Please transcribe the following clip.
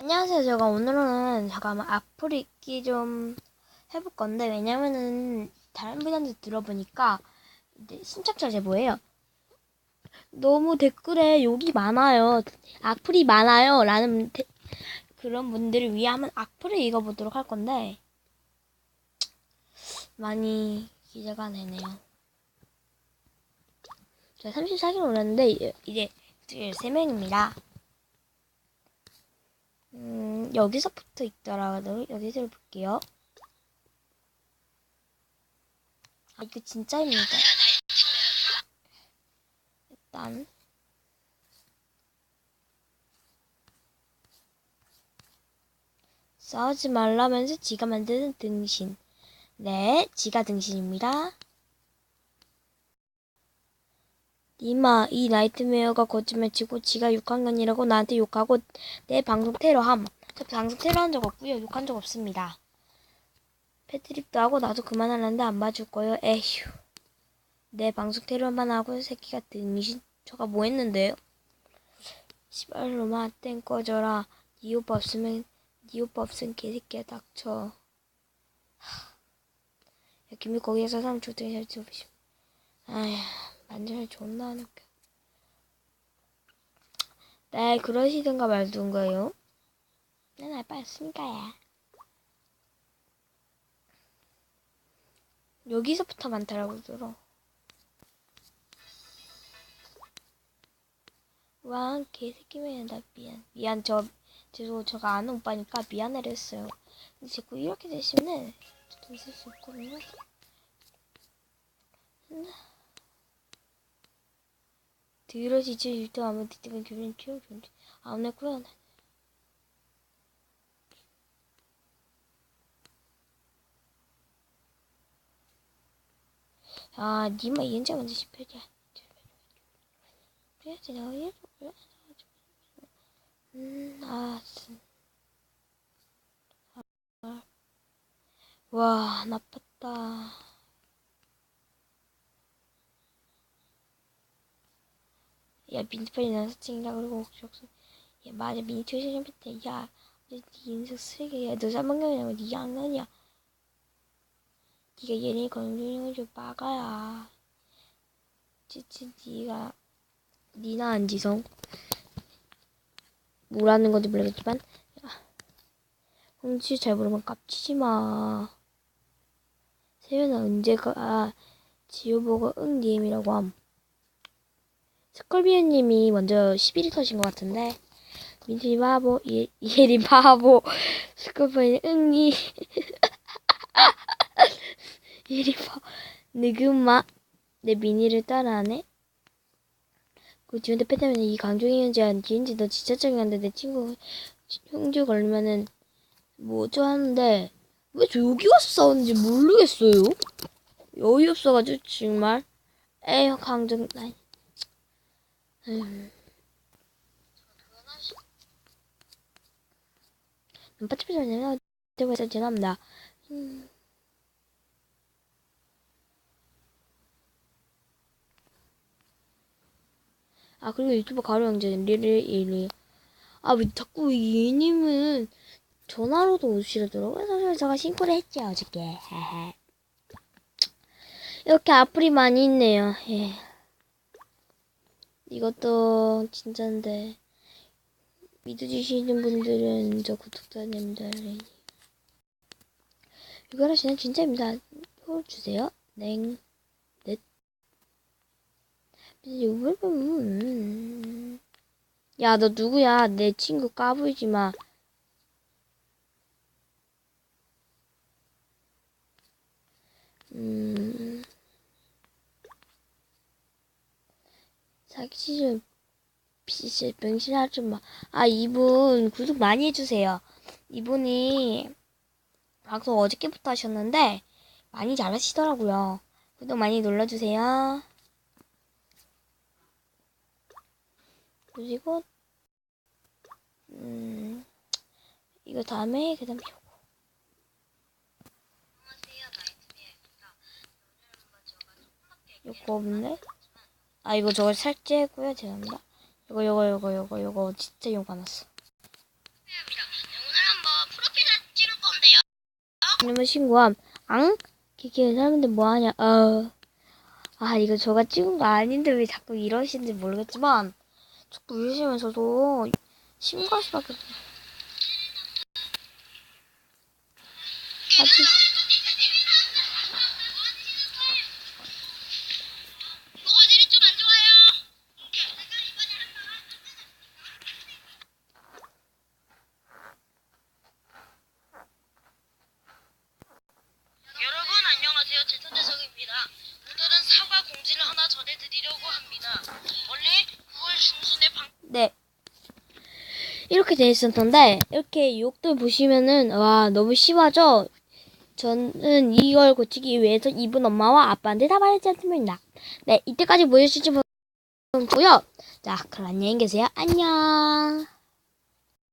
안녕하세요. 제가 오늘은 잠깐만 악플 읽기 좀 해볼 건데 왜냐면은 다른 분한테 들어보니까 신착자 제보예요. 너무 댓글에 욕이 많아요. 악플이 많아요. 라는 데- 그런 분들을 위해 한번 악플을 읽어보도록 할 건데 많이 기대가 되네요. 제가 34개를 올렸는데 이제- 이제 3명입니다. 음, 여기서부터 있더라도 여기서 볼게요. 아, 이거 진짜입니다. 일단 싸우지 말라면서 지가 만드는 등신. 네, 지가 등신입니다. 니마, 이 나이트메어가 거짓말 치고 지가 6학년이라고 나한테 욕하고 내 방송 테러함. 저 방송 테러한 적 없고요. 욕한 적 없습니다. 패트립도 하고 나도 그만하려는데 안 봐줄 거예요. 에휴. 내 방송 테러만 하고 새끼가 등신. 저가 뭐 했는데요? 시발로마 땡 꺼져라. 니 오빠 없으면 니 오빠 없으면 개새끼야 닥쳐. 하. 야 김이 거기에서 사람 조등이 잘 찍어보시. 아휴. 완전히 존나 안 웃겨. 네, 그러시든가 말든가요. 난 알바였으니까야. 여기서부터 많더라고 들어. 와, 개새끼면 나 미안. 미안, 저, 죄송, 저가 아는 오빠니까 미안해를 했어요. 근데 자꾸 이렇게 되시면은 좀 있을 수 없거든요. 들어지지 일도 아무 뒤집은 교련 치우 존재 안 했고요. 아, 니마 이은자 먼저 싶어야 그래야지 내가 얘를 음, 아, 진. 아, 와, 나빴다. 야 민트빨리 연습생이라 그러고 혹시 야 맞아 미니투 시즌 때 야, 네 인생 쓰레기야. 너 3학년이라고 네 학년이야. 네가 얘네 건드리는 거좀 빠가야. 찌찌 네가 니나 안지성 뭐라는 건지 모르겠지만 홍지 잘 모르면 깝치지 마. 세연아 언제가 아, 지효보고 응 DM이라고 함. 스컬비언님이 먼저 11위 터신 것 같은데 민준이 바보 예, 예리 바보 스컬비언이 응이. 예리 바 느그마. 내 미니를 따라하네. 그 지원대 패다면 이 강종이 현지한 기인지 너 진짜 짜증난데 내 친구 형주 걸리면은 뭐 어쩌하는데. 왜 저 여기 와서 싸우는지 모르겠어요. 어이없어가지고 정말. 에휴 강정 아니 눈빠치면서 내가 되고 해서 죄송합니다. 음. 아 그리고 유튜브 가로 형제 리를 일이 아 왜 자꾸 이님은 전화로도 오시더라고요. 사실 제가 신고를 했죠 어저께. 이렇게 악플이 많이 있네요. 예. 이것도 진짠데 믿어주시는 분들은 저 구독자님들 이거라 저는 진짜입니다. 표 주세요. 냉 넷. 이걸 보면 야 너 누구야? 내 친구 까불지 마. 음. 사기 좀 비실 병신하지 마. 아 이분 구독 많이 해주세요. 이분이 방송 어저께부터 하셨는데 많이 잘하시더라고요. 구독 많이 눌러주세요. 그리고 음 이거 다음에 그다음 요거. 요거 없네. 아 이거 저걸 삭제했고요 죄송합니다. 이거 이거 이거 이거 이거 진짜 욕 안왔어. 오늘 한번 프로필 사진 찍을 건데요 이놈의 신고함. 앙? 기계 사람들 뭐하냐? 어. 아 이거 저가 찍은 거 아닌데 왜 자꾸 이러시는지 모르겠지만 자꾸 이러시면서도 심각할 수밖에 없어 아직 이렇게 돼 있었는데 이렇게 욕도 보시면은 와 너무 심하죠? 저는 이걸 고치기 위해서 이분 엄마와 아빠한테 다 말했지 않습니다. 네, 이때까지 보여주신 분 고요. 자, 그럼 안녕히 계세요. 안녕.